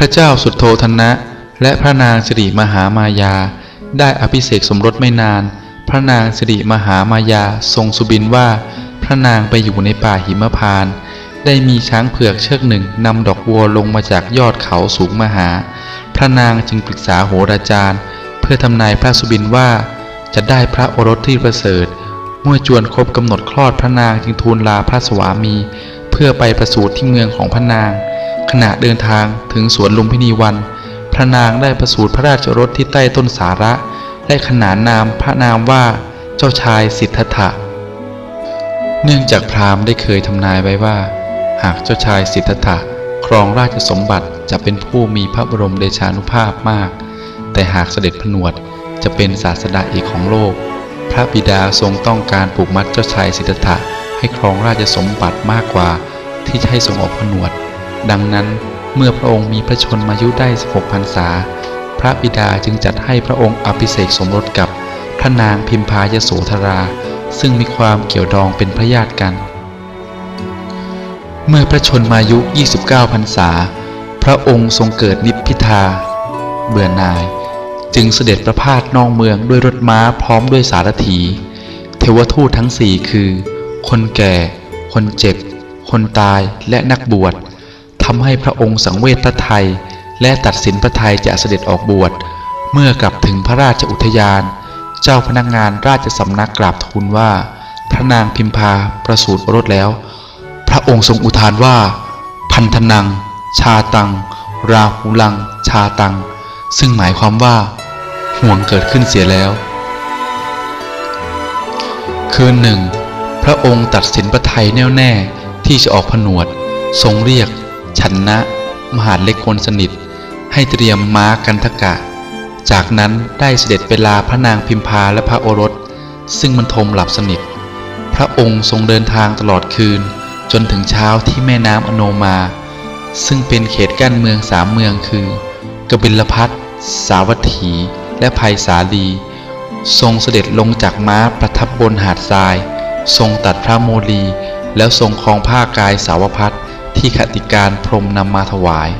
พระเจ้าสุดโทธนะ และพระนางสิริมหามายา ได้อภิเษกสมรสไม่นาน พระนางสิริมหามายาทรงสุบินว่า พระนางไปอยู่ในป่าหิมพาน ได้มีช้างเผือกเชือกหนึ่งนำดอกบัวลงมาจากยอดเขาสูงมหา พระนางจึงปรึกษาโหราจารย์ เพื่อทำนายพระสุบินว่า จะได้พระโอรสที่ประเสริฐ เมื่อจวนครบกำหนดคลอดพระนางจึงทูลลาพระสวามี เพื่อไปประสูติที่เมืองของพระนาง ขณะเดินทางถึงสวนลุมพินีวัน พระนางได้ประสูติพระราชรสที่ใต้ต้นสาระ ได้ขนานนามพระนามว่าเจ้าชายสิทธัตถะ เนื่องจากพราหมณ์ได้เคยทำนายไว้ว่า หากเจ้าชายสิทธัตถะครองราชสมบัติจะเป็นผู้มีพระบรมเดชานุภาพมาก แต่หากเสด็จผนวดจะเป็นศาสดาเอกของโลก พระบิดาทรงต้องการปลูกมัดเจ้าชายสิทธัตถะให้ครองราชสมบัติมากกว่าที่จะให้ทรงออกผนวด ดังนั้นเมื่อพระองค์มีพระชนมายุได้ 16พรรษา พระบิดาจึงจัดให้พระองค์อภิเษกสมรสกับพระนางพิมพายโสธรา ซึ่งมีความเกี่ยวดองเป็นพระญาติกัน เมื่อพระชนมายุ 29พรรษา พระองค์ทรงเกิดนิพพิทา เบื่อหน่าย จึงเสด็จประพาสนอกเมืองด้วยรถม้าพร้อมด้วยสารถี เทวทูตทั้งสี่คือ คนแก่ คนเจ็บ คนตายและนักบวช ทำให้พระองค์สังเวชพระไทย และตัดสินพระไทยจะเสด็จออกบวช เมื่อกลับถึงพระราชอุทยาน เจ้าพนักงานราชสำนักกราบทูลว่า พระนางพิมพาประสูติโอรสแล้ว พระองค์ทรงอุทานว่า พันธนัง ชาตัง ราหูลัง ชาตัง ซึ่งหมายความว่า ห่วงเกิดขึ้นเสียแล้ว คืนหนึ่ง พระองค์ตัดสินพระไทยแน่วแน่ที่จะออกผนวด ทรงเรียก ชันนะ มหาดเล็กคนสนิท ให้เตรียมม้ากันทกะ จากนั้นได้เสด็จไปลาพระนางพิมพาและพระโอรส ซึ่งมันทมหลับสนิท พระองค์ทรงเดินทางตลอดคืน จนถึงเช้าที่แม่น้ำอโนมา ซึ่งเป็นเขตกั้นเมืองสามเมืองคือกบิลพัทสาวัตถี และภัยสาลี ทรงเสด็จลงจากม้าประทับบนหาดทราย ทรงตัดพระโมลี แล้วทรงคลองผ้ากายสาวพัด ที่ขติการพรมนำมาถวาย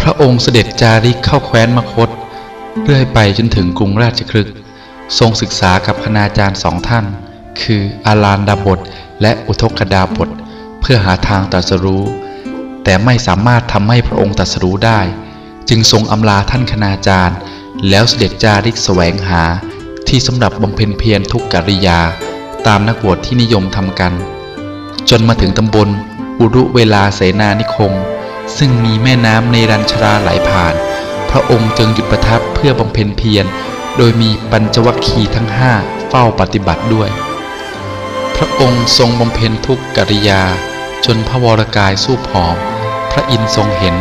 พระองค์เสด็จจาริกเข้าแคว้นมคต เรื่อยไปจนถึงกรุงราชครึกทรงศึกษากับคณาจารย์สองท่าน คืออาลานดาบทและอุทกดาบทเพื่อหาทางตรัสรู้ แต่ไม่สามารถทำให้พระองค์ตรัสรู้ได้ จึงทรงอำลาท่านคณาจารย์ แล้วเสด็จจาริกแสวงหาที่สำหรับบำเพ็ญเพียรทุกกิริยา ตามนักบวชที่นิยมทำกัน จนมาถึงตำบลอุรุเวลาเสนานิคม ซึ่งมีแม่น้ำในรัญชราไหลผ่าน พระองค์จึงหยุดประทับเพื่อบำเพ็ญเพียร โดยมีปัญจวัคคีย์ทั้งห้าเฝ้าปฏิบัติด้วย พระองค์ทรงบำเพ็ญทุกกิริยา จนพระวรกายสู้ผอม พระอินทร์ทรงเห็น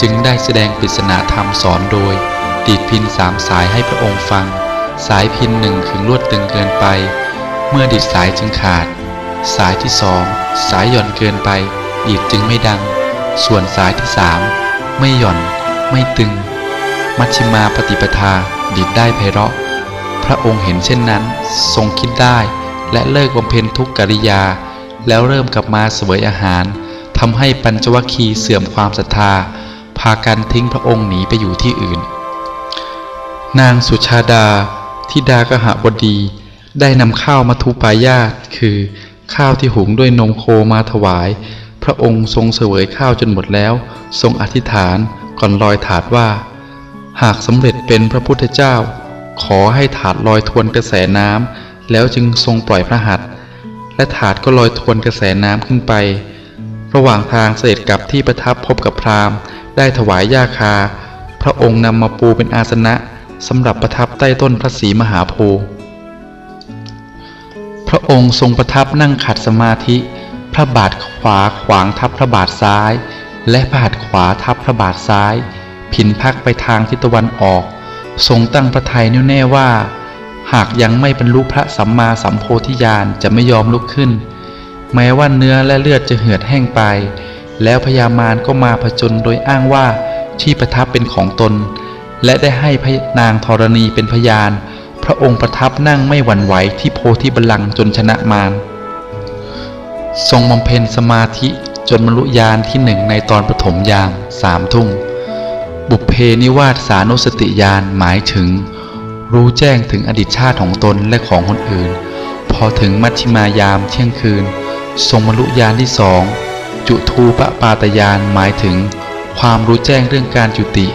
จึงได้แสดงปริศนาธรรมสอนโดยดีดพินสามสายให้พระองค์ฟัง สายพินหนึ่งขึงลวดตึงเกินไป เมื่อดีดสายจึงขาด สายที่สองสายหย่อนเกินไปดีดจึงไม่ดัง ส่วนสายที่สามไม่หย่อน ไม่ตึง มัชฌิมาปฏิปทาดีดได้ไพเราะ พระองค์เห็นเช่นนั้น ทรงคิดได้ และเลิกบำเพ็ญทุกกิริยา แล้วเริ่มกลับมาเสวยอาหารทำให้ปัญจวัคคีย์เสื่อมความศรัทธา พากันทิ้งพระองค์หนีไปอยู่ที่อื่น นางสุชาดาทิดากหบดีได้นำข้าวมาทุปายาตคือ ข้าวที่หุงด้วยนมโคมาถวาย พระองค์ทรงเสวยข้าวจนหมดแล้ว ทรงอธิษฐานก่อนลอยถาดว่า หากสำเร็จเป็นพระพุทธเจ้า ขอให้ถาดลอยทวนกระแสน้ำแล้วจึงทรงปล่อยพระหัตถ์และถาดก็ลอยทวนกระแสน้ำขึ้นไป ระหว่างทางเสด็จกลับที่ประทับพบกับพราหมณ์ ได้ถวายยาคา พระองค์นำมาปูเป็นอาสนะสำหรับประทับใต้ต้นพระศรีมหาโพธิ์ พระองค์ทรงประทับนั่งขัดสมาธิ พระบาทขวาขวางทับพระบาทซ้าย และพระหัตถ์ขวาทับพระบาทซ้าย ผินพักไปทางทิศตะวันออก ทรงตั้งพระทัยแน่วแน่ว่า หากยังไม่บรรลุพระสัมมาสัมโพธิญาณจะไม่ยอมลุกขึ้น แม้ว่าเนื้อและเลือดจะเหือดแห้งไป แล้วพญามารก็มาผจญโดยอ้างว่าที่ประทับเป็นของตน และได้ให้พนางธรณีเป็นพยาน ระองค์ประทับนั่งไม่หวั่นไหวที่โพธิบัลลังก์จนชนะมารทรงบำเพ็ญสมาธิจนบรรลุญาณที่หนึ่งในตอนปฐมยามสามทุ่มบุพเพนิวาสสานุสติญาณหมายถึง รู้แจ้งถึงอดีตชาติของตนและของคนอื่น พอถึงมัชชิมายามเที่ยงคืน ทรงบรรลุญาณที่สองจุทูปปาตยานหมายถึง ความรู้แจ้งเรื่องการจุติ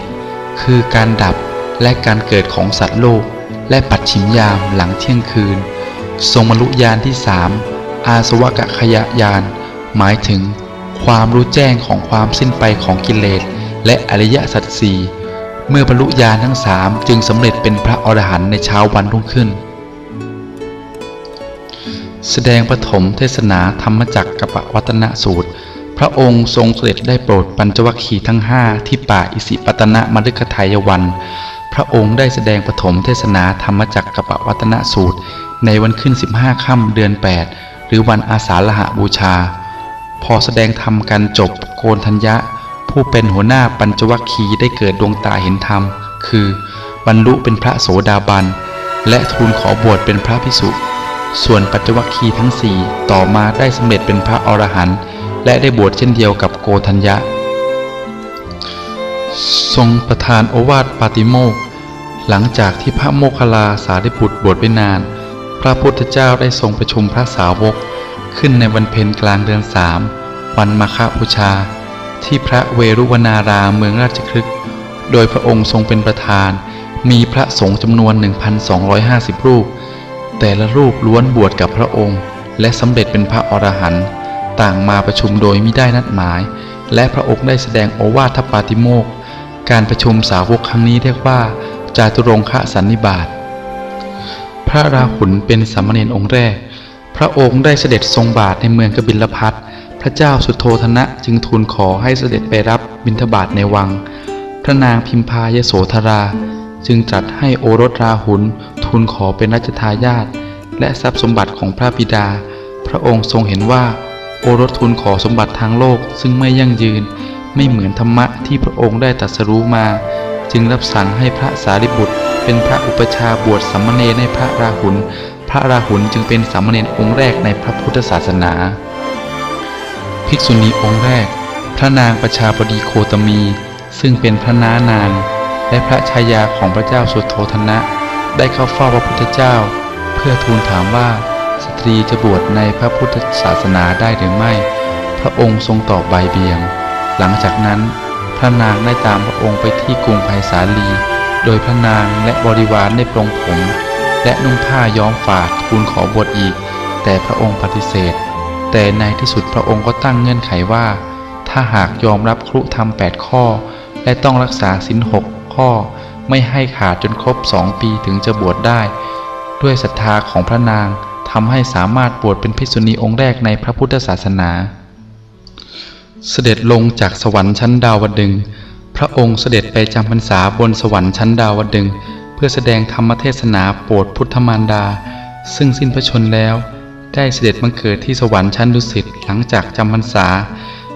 คือการดับและการเกิดของสัตว์โลก และปัดฉิมยามหลังเที่ยงคืน ทรงบรรลุญาณที่สามอาสวะกะขยะญาณหมายถึง ความรู้แจ้งของความสิ้นไปของกิเลส และอริยสัจสี่เมื่อบรรลุญาณทั้งสามจึงสำเร็จเป็นพระอรหันต์ในเช้าวันรุ่งขึ้น แสดงปฐมเทศนาธรรมจักกับวัตนสูตร พระองค์ทรงเสด็จได้โปรดปัญจวัคคีย์ทั้งห้าที่ป่าอิสิปตนะมฤคทายวัน ระองค์ได้แสดงปฐมเทศนาธรรมจักรกับวัตนสูตร ในวันขึ้น 15ค่ำเดือน 8 หรือวันอาสาฬหบูชา พอแสดงธรรมกันจบโกนทัญญะ ผู้เป็นหัวหน้าปัญจวัคคีย์ได้เกิดดวงตาเห็นธรรม คือบรรลุเป็นพระโสดาบัน และทูลขอบวชเป็นพระพิสุส่วนปัญจวัคคีย์ทั้งสี่ต่อมาได้สำเร็จเป็นพระอรหันต์และได้บวชเช่นเดียวกับโกธัญญะ ทรงประทานโอวาทปาติโมก หลังจากที่พระโมคคัลลาสารีบุตรบวชไว้นาน พระพุทธเจ้าได้ทรงประชุมพระสาวก ขึ้นในวันเพ็ญกลางเดือนสามวันมาฆบูชา ที่พระเวรุวนารามเมืองราชคฤห์โดยพระองค์ทรงเป็นประธาน มีพระสงฆ์จำนวน 1,250 รูป แต่ละรูปล้วนบวชกับพระองค์ และสำเร็จเป็นพระอรหันต์ต่างมาประชุมโดยไม่ได้นัดหมาย และพระองค์ได้แสดงโอวาทปาติโมก การประชุมสาวกครั้งนี้เรียกว่า จาตุรงคะสันนิบาต พระราหุลเป็นสามเณรองค์แรก พระองค์ได้เสด็จทรงบาทในเมืองกบิลพัทพระเจ้าสุโธธนะจึงทูลขอให้เสด็จไปรับบิณฑบาตในวัง พระนางพิมพายโสธรา จึงจัดให้โอรสราหุลทูลขอเป็นรัชทายาทและทรัพย์สมบัติของพระบิดา พระองค์ทรงเห็นว่าโอรสทูลขอสมบัติทางโลกซึ่งไม่ยั่งยืน ไม่เหมือนธรรมะที่พระองค์ได้ตรัสรู้มา จึงรับสั่งให้พระสารีบุตร เป็นพระอุปชาบวชสามมเณรให้พระราหุล พระราหุลจึงเป็นสามมเณรองค์แรกในพระพุทธศาสนา ภิกษุณีองค์แรก พระนางประชาบดีโคตมี ซึ่งเป็นพระน้านาง และพระชายาของพระเจ้าสุโธธนะ ได้เข้าเฝ้าพระพุทธเจ้า เพื่อทูลถามว่าสตรีจะบวชในพระพุทธศาสนาได้หรือไม่ พระองค์ทรงตอบใบเบียง หลังจากนั้น พระนางได้ตามพระองค์ไปที่กรุงไผ่สาลี โดยพระนางและบริวารได้ปรงผม และนุ่งผ้าย้อมฝาดทูลขอบวชอีก แต่พระองค์ปฏิเสธ แต่ในที่สุดพระองค์ก็ตั้งเงื่อนไขว่า ถ้าหากยอมรับครุธรรมแปดข้อ และต้องรักษาศีลหกข้อ ไม่ให้ขาดจนครบสองปีถึงจะบวชได้ ด้วยศรัทธาของพระนางทำให้สามารถบวชเป็นภิกษุณีองค์แรกในพระพุทธศาสนา เสด็จลงจากสวรรค์ชั้นดาวดึง พระองค์เสด็จไปจำพรรษาบนสวรรค์ชั้นดาวดึง เพื่อแสดงธรรมเทศนาโปรดพุทธมารดา ซึ่งสิ้นพระชนแล้ว ได้เสด็จบังเกิดที่สวรรค์ชั้นดุสิตหลังจากจำพรรษา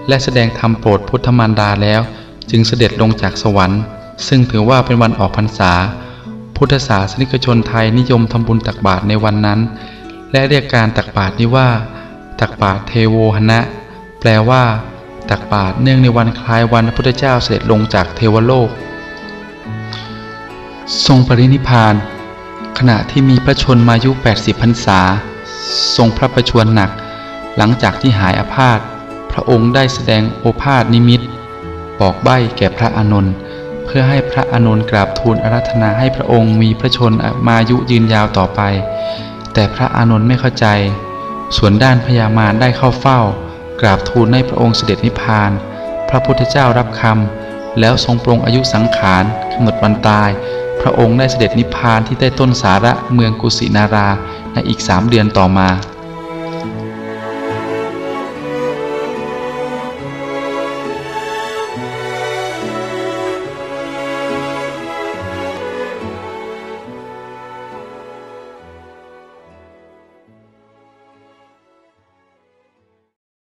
และแสดงธรรมโปรดพุทธมารดาแล้ว จึงเสด็จลงจากสวรรค์ ซึ่งถือว่าเป็นวันออกพรรษา พุทธศาสนิกชนไทยนิยมทำบุญตักบาตรในวันนั้น และเรียกการตักบาตรนี้ว่า ตักบาตรเทโวหนะ แปลว่า ตักบาตรเนื่องในวันคล้ายวันพระพุทธเจ้าเสด็จลงจากเทวโลก ทรงปรินิพาน ขณะที่มีพระชนมายุ 80พรรษา ทรงพระประชวรหนัก หลังจากที่หายอาพาธพระองค์ได้แสดงโอภาษนิมิต บอกใบ้แก่พระอานนท์เพื่อให้พระอานนท์กราบทูลอาราธนาให้พระองค์มีพระชนมายุยืนยาวต่อไป แต่พระอานนท์ไม่เข้าใจ ส่วนด้านพญามารได้เข้าเฝ้า กราบทูลให้พระองค์เสด็จนิพพาน พระพุทธเจ้ารับคำแล้วทรงปรงอายุสังขารกำหนดวันตาย พระองค์ได้เสด็จนิพพานที่ใต้ต้นสาระเมืองกุสินาราในอีกสามเดือนต่อมา